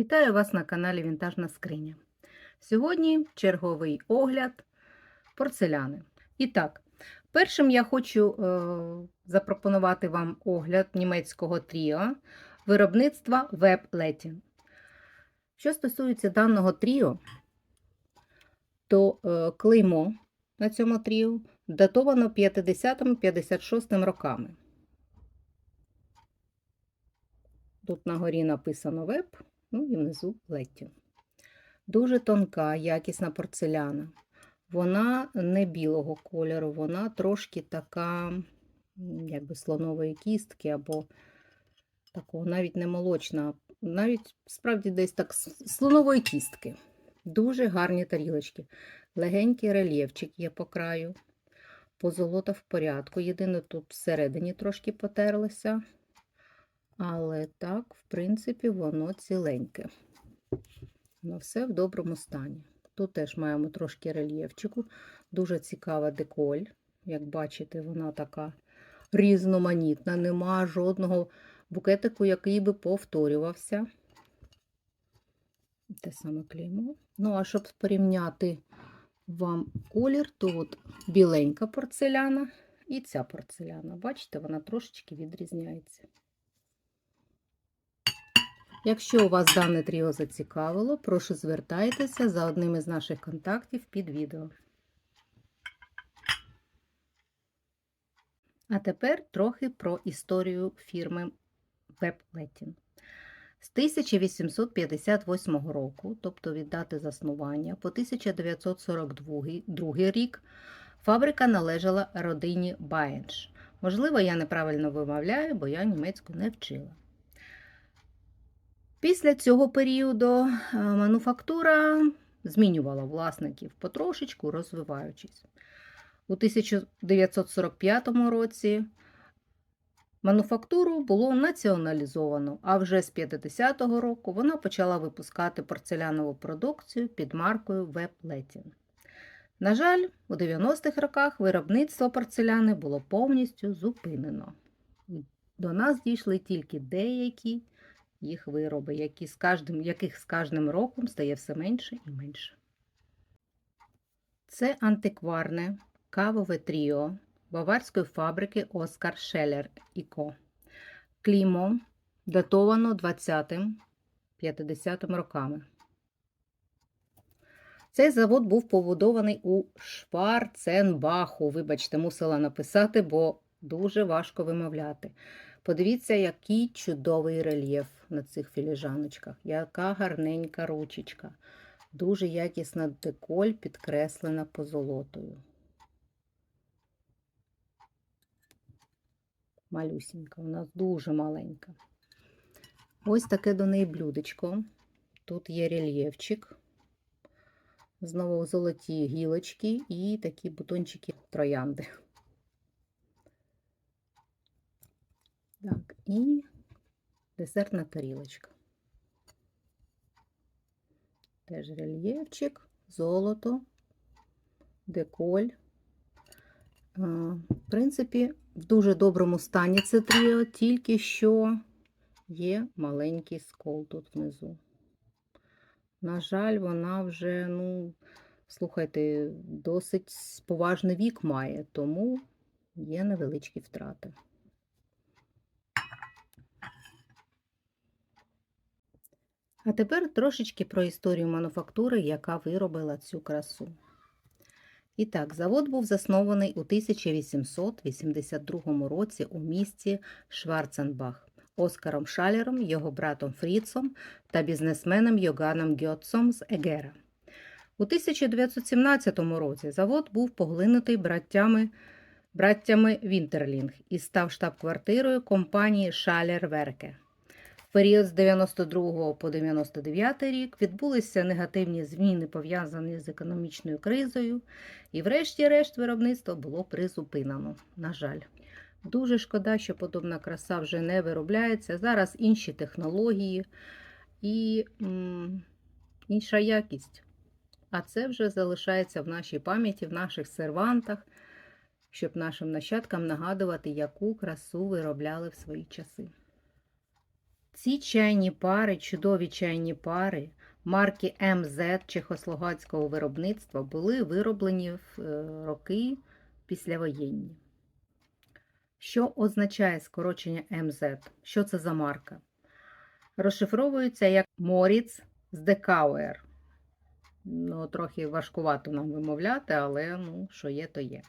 Вітаю вас на каналі Вінтажна Скриня. Сьогодні черговий огляд порцеляни. І так, першим я хочу е, запропонувати вам огляд німецького тріо виробництва Web Letting. Що стосується даного тріо, то е, клеймо на цьому тріо датовано 50-56 роками. Тут на горі написано веб, ну і внизу летті. Дуже тонка, якісна порцеляна. Вона не білого кольору, вона трошки така, якби слонової кістки, або такого навіть не молочна, навіть справді десь так слонової кістки. Дуже гарні тарілочки. Легенький рельєфчик є по краю. Позолота в порядку. Єдине тут всередині трошки потерлося. Але так, в принципі, воно ціленьке. Воно все в доброму стані. Тут теж маємо трошки рельєфчику. Дуже цікава деколь. Як бачите, вона така різноманітна. Нема жодного букетику, який би повторювався. Те саме клеймо. Ну, а щоб порівняти вам колір, то от біленька порцеляна і ця порцеляна. Бачите, вона трошечки відрізняється. Якщо у вас дане тріо зацікавило, прошу звертайтеся за одним із наших контактів під відео. А тепер трохи про історію фірми WebLetting. З 1858 року, тобто від дати заснування, по 1942 рік фабрика належала родині Баєнш. Можливо, я неправильно вимовляю, бо я німецьку не вчила. Після цього періоду е, мануфактура змінювала власників потрошечку, розвиваючись. У 1945 році мануфактуру було націоналізовано, а вже з 50-го року вона почала випускати порцелянову продукцію під маркою WebLetting. На жаль, у 90-х роках виробництво порцеляни було повністю зупинено. До нас дійшли тільки деякі їх вироби, які з кожним, яких з кожним роком стає все менше і менше. Це антикварне кавове тріо баварської фабрики Оскар Шеллер і Ко. Клімо датовано 20-50 роками. Цей завод був побудований у Шварценбаху. Вибачте, мусила написати, бо дуже важко вимовляти. Подивіться, який чудовий рельєф на цих філіжаночках, яка гарненька ручечка. Дуже якісна деколь, підкреслена позолотою. Малюсінька, нас дуже маленька. Ось таке до неї блюдечко. Тут є рельєфчик. Знову золоті гілочки і такі бутончики троянди. Так, і десертна тарілочка. Теж рельєфчик, золото, деколь. В принципі, в дуже доброму стані це тріо, тільки що є маленький скол тут внизу. На жаль, вона вже, ну, слухайте, досить поважний вік має, тому є невеличкі втрати. А тепер трошечки про історію мануфактури, яка виробила цю красу. І так, завод був заснований у 1882 році у місті Шварценбах Оскаром Шалером, його братом Фріцом та бізнесменом Йоганом Гьотсом з Егера. У 1917 році завод був поглинутий браттями, браттями Вінтерлінг і став штаб-квартирою компанії Шалер Верке. В період з 92 по 99 рік відбулися негативні зміни, пов'язані з економічною кризою, і, врешті-решт, виробництво було призупинено. На жаль, дуже шкода, що подобна краса вже не виробляється. Зараз інші технології і м, інша якість. А це вже залишається в нашій пам'яті, в наших сервантах, щоб нашим нащадкам нагадувати, яку красу виробляли в свої часи. Ці чайні пари, чудові чайні пари марки МЗ чехословацького виробництва були вироблені в е, роки післявоєнні. Що означає скорочення МЗ? Що це за марка? Розшифровується як Моріц з Декауер. Ну, трохи важкувато нам вимовляти, але ну, що є, то є.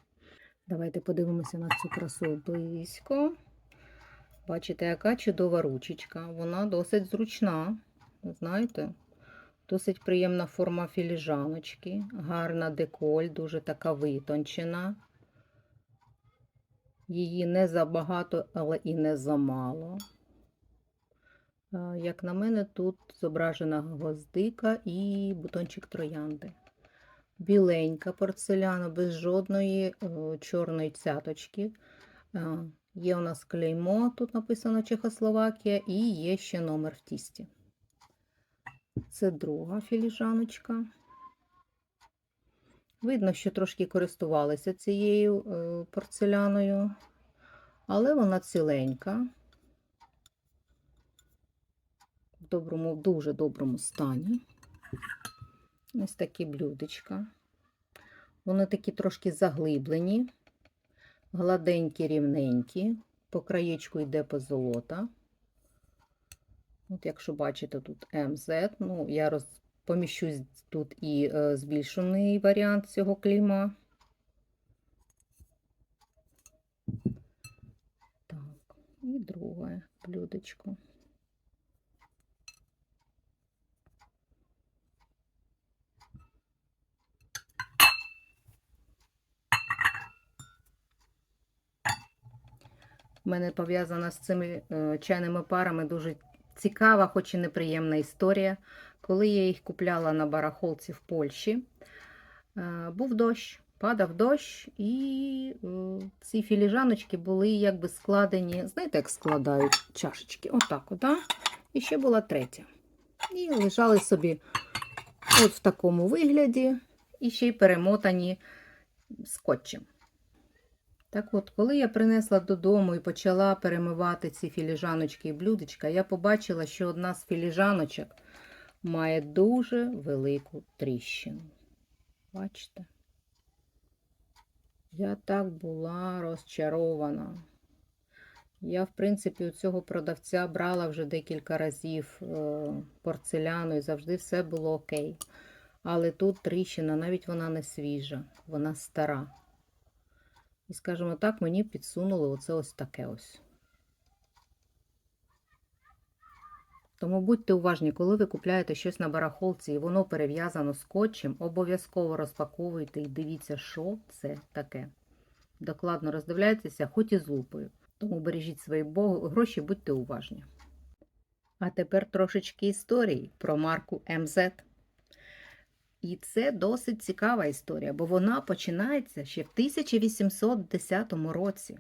Давайте подивимося на цю красу близько. Бачите, яка чудова ручечка. Вона досить зручна. Знаєте, досить приємна форма філіжаночки, гарна деколь, дуже така витончена. Її не забагато, але і не замало. Як на мене, тут зображена гвоздика і бутончик троянди. Біленька порцеляна, без жодної е, чорної цяточки. Є у нас клеймо, тут написано Чехословакія, і є ще номер в тісті. Це друга філіжаночка. Видно, що трошки користувалися цією е, порцеляною, але вона ціленька, в доброму, дуже доброму стані. Ось такі блюдечка. Вони такі трошки заглиблені, гладенькі, рівненькі, по краєчку йде позолота. От, якщо бачите, тут МЗ, ну, я роз... поміщу тут і е, збільшений варіант цього кліма. Так, і друге блюдечко. У мене пов'язана з цими е, чайними парами дуже цікава, хоч і неприємна історія. Коли я їх купляла на барахолці в Польщі, е, був дощ, падав дощ, і е, ці філіжаночки були якби складені, знаєте, як складають чашечки? Отак, от, да? І ще була третя. І лежали собі от в такому вигляді, і ще й перемотані скотчем. Так от, коли я принесла додому і почала перемивати ці філіжаночки і блюдечка, я побачила, що одна з філіжаночок має дуже велику тріщину. Бачите? Я так була розчарована. Я, в принципі, у цього продавця брала вже декілька разів е, порцеляну і завжди все було окей. Але тут тріщина, навіть вона не свіжа, вона стара. І, скажімо так, мені підсунули оце ось таке ось. Тому будьте уважні, коли ви купляєте щось на барахолці і воно перев'язано скотчем, обов'язково розпаковуйте і дивіться, що це таке. Докладно роздивляйтеся, хоч і з лупою. Тому бережіть свої гроші, будьте уважні. А тепер трошечки історії про марку МЗ. І це досить цікава історія, бо вона починається ще в 1810 році.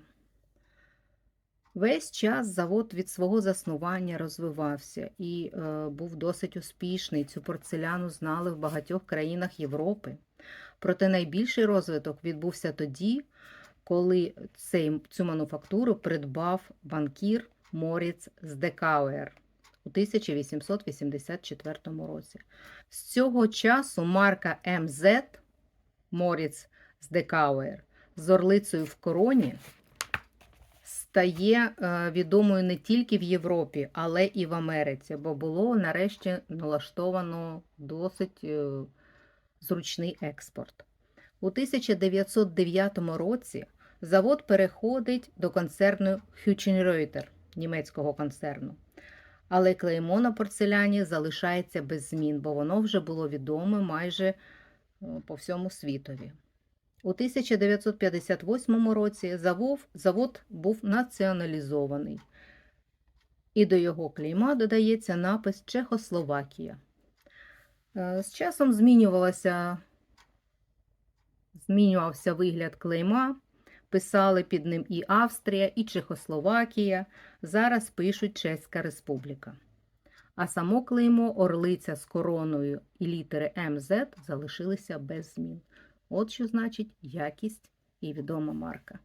Весь час завод від свого заснування розвивався і е, був досить успішний. Цю порцеляну знали в багатьох країнах Європи. Проте найбільший розвиток відбувся тоді, коли цей, цю мануфактуру придбав банкір Моріц з Декауер у 1884 році. З цього часу марка МЗ Моріц з Декауер з орлицею в короні стає е, відомою не тільки в Європі, але і в Америці, бо було нарешті налаштовано досить е, зручний експорт. У 1909 році завод переходить до концерну Hüchenreuter, німецького концерну. Але клеймо на порцеляні залишається без змін, бо воно вже було відоме майже по всьому світові. У 1958 році завод, був націоналізований, і до його клейма додається напис Чехословакія. З часом змінювався вигляд клейма. Писали під ним і Австрія, і Чехословакія, зараз пишуть Чеська Республіка. А само клеймо орлиця з короною і літери МЗ залишилися без змін. От що значить якість і відома марка.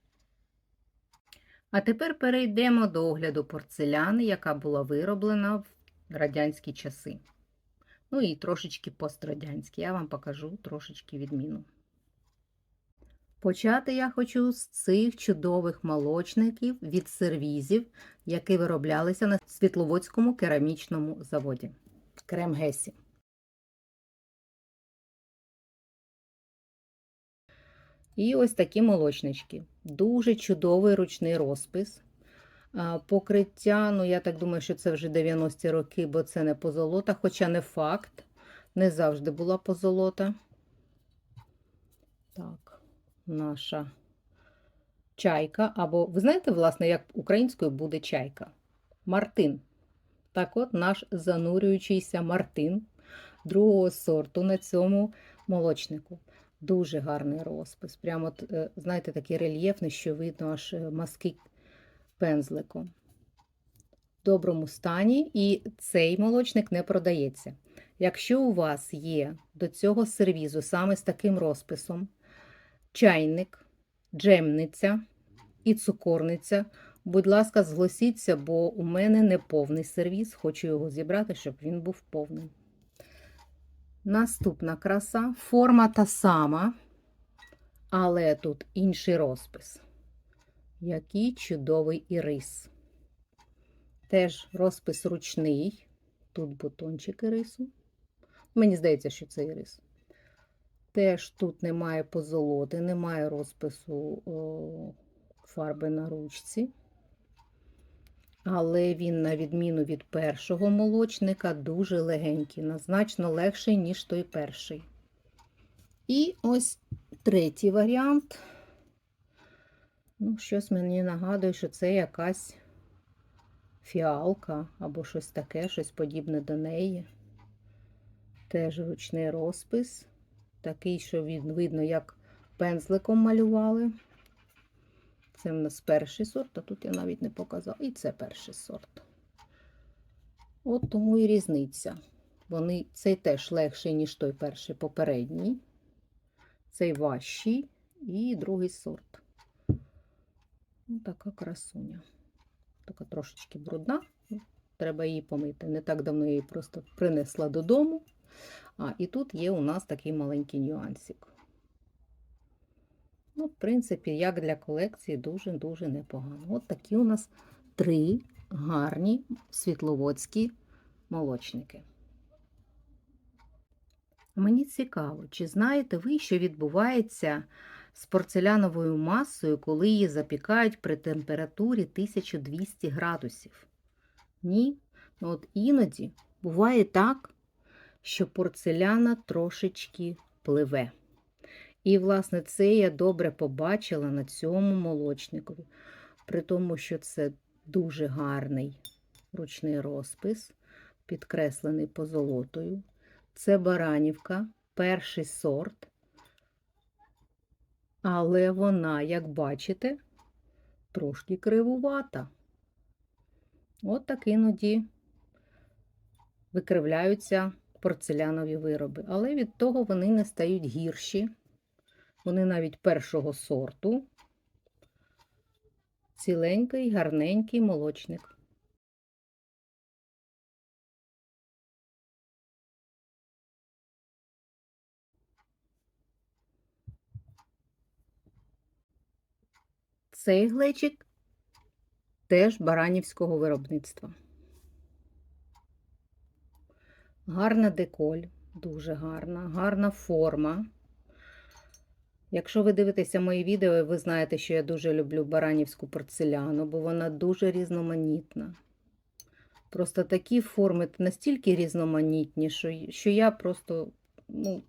А тепер перейдемо до огляду порцеляни, яка була вироблена в радянські часи. Ну і трошечки пострадянські. Я вам покажу трошечки відміну. Почати я хочу з цих чудових молочників від сервізів, які вироблялися на Світловодському керамічному заводі. Крем Гесі. І ось такі молочнички. Дуже чудовий ручний розпис. Покриття, ну я так думаю, що це вже 90-ті роки, бо це не позолота, хоча не факт. Не завжди була позолота. Так, наша чайка. Або, ви знаєте, власне, як українською буде чайка? Мартин. Так от, наш занурюючийся Мартин другого сорту на цьому молочнику. Дуже гарний розпис. Прямо, е, знаєте, такий рельєфний, що видно аж е, маски пензликом. В доброму стані, і цей молочник не продається. Якщо у вас є до цього сервізу саме з таким розписом чайник, джемниця і цукорниця, будь ласка, зголосіться, бо у мене не повний сервіз, хочу його зібрати, щоб він був повний. Наступна краса. Форма та сама, але тут інший розпис. Який чудовий ірис. Теж розпис ручний. Тут бутончик ірису. Мені здається, що це ірис. Теж тут немає позолоти, немає розпису фарби на ручці. Але він, на відміну від першого молочника, дуже легенький, значно легший, ніж той перший. І ось третій варіант. Ну, щось мені нагадує, що це якась фіалка або щось таке, щось подібне до неї. Теж ручний розпис. Такий, що він видно, як пензликом малювали. Це в нас перший сорт, а тут я навіть не показала. І це перший сорт. От тому і різниця. Вони, Цей теж легший, ніж той перший попередній. Цей важчий і другий сорт. Ось така красуня. Така трошечки брудна, треба її помити. Не так давно я її просто принесла додому. А, і тут є у нас такий маленький нюансик. Ну, в принципі, як для колекції, дуже-дуже непогано. От такі у нас три гарні світловодські молочники. Мені цікаво, чи знаєте ви, що відбувається з порцеляновою масою, коли її запікають при температурі 1200 градусів? Ні? Ну, от іноді буває так, що порцеляна трошечки пливе. І, власне, це я добре побачила на цьому молочникові. При тому, що це дуже гарний ручний розпис, підкреслений позолотою. Це баранівка, перший сорт. Але вона, як бачите, трошки кривувата. От так іноді викривляються порцелянові вироби. Але від того вони не стають гірші. Вони навіть першого сорту. Ціленький, гарненький молочник. Цей глечик теж баранівського виробництва. Гарна деколь, дуже гарна, гарна форма. Якщо ви дивитеся мої відео, ви знаєте, що я дуже люблю баранівську порцеляну, бо вона дуже різноманітна. Просто такі форми настільки різноманітні, що, я просто ну,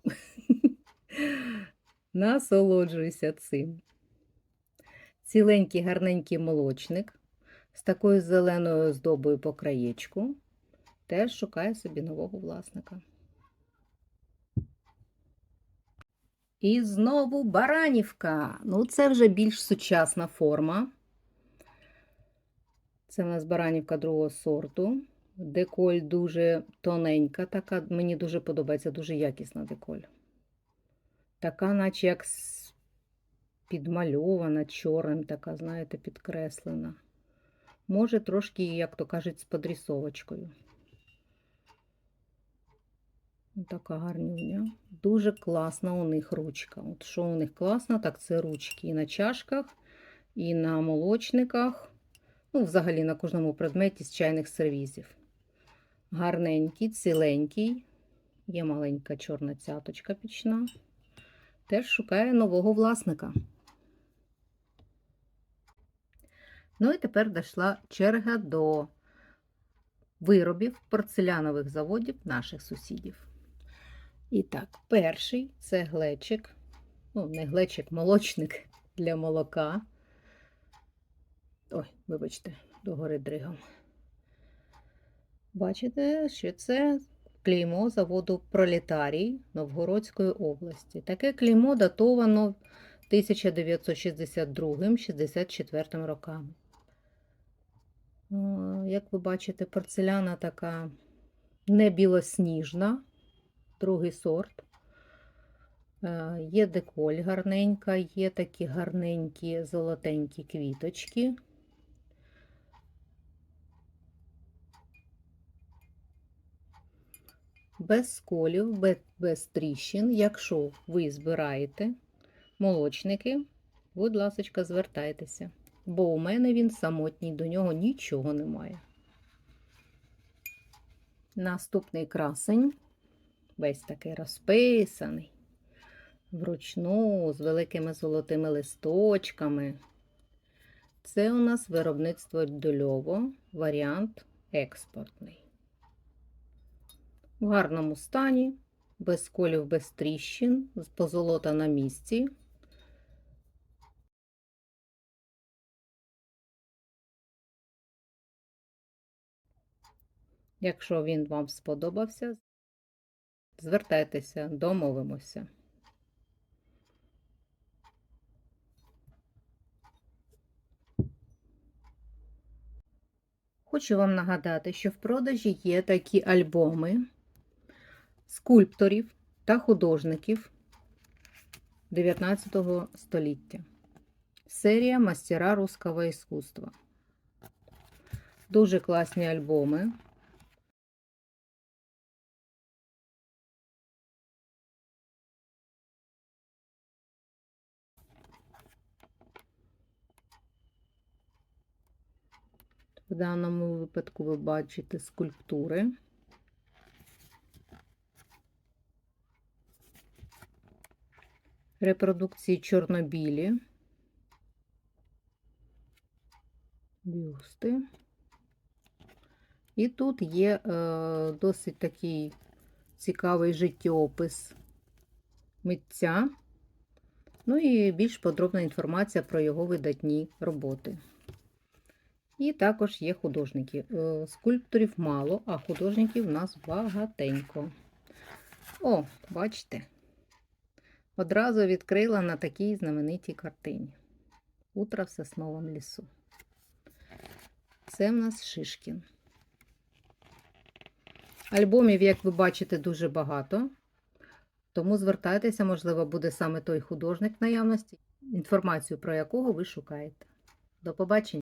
насолоджуюся цим. Ціленький гарненький молочник з такою зеленою оздобою по краєчку. Теж шукає собі нового власника. І знову баранівка. Ну, це вже більш сучасна форма. Це в нас баранівка другого сорту. Деколь дуже тоненька, така, мені дуже подобається, дуже якісна деколь. Така, наче як підмальована чорним, така, знаєте, підкреслена. Може, трошки, як то кажуть, з подрісовочкою. Така гарнюня. Дуже класна у них ручка. От що у них класно, так це ручки і на чашках, і на молочниках. Ну, взагалі на кожному предметі з чайних сервізів. Гарненький, ціленький. Є маленька чорна цяточка пічна. Теж шукає нового власника. Ну і тепер дійшла черга до виробів порцелянових заводів наших сусідів. І так, перший це глечик, ну, не глечик, молочник для молока. Ой, вибачте, догори дригом. Бачите, що це клеймо заводу Пролетарій Новгородської області. Таке клеймо датовано 1962-64 роками. Як ви бачите, порцеляна така не білосніжна, другий сорт. Є деколь гарненька, є такі гарненькі золотенькі квіточки. Без сколів, без, без тріщин. Якщо ви збираєте молочники, будь ласка, звертайтеся, бо у мене він самотній, до нього нічого немає. Наступний красень, весь такий розписаний, вручну, з великими золотими листочками. Це у нас виробництво Дольово, варіант експортний. В гарному стані, без колів, без тріщин, позолота на місці. Якщо він вам сподобався, звертайтеся, домовимося. Хочу вам нагадати, що в продажі є такі альбоми скульпторів та художників 19 століття. Серія Мастера русского іскусства. Дуже класні альбоми. В даному випадку ви бачите скульптури. Репродукції чорнобілі, бюсти. І тут є е, досить такий цікавий життєопис митця, ну і більш подробна інформація про його видатні роботи. І також є художники. Е, скульпторів мало, а художників у нас багатенько. О, бачите, одразу відкрила на такій знаменитій картині. Утро в сосновому лісу. Це в нас Шишкін. Альбомів, як ви бачите, дуже багато. Тому звертайтеся, можливо, буде саме той художник наявності, інформацію про якого ви шукаєте. До побачення!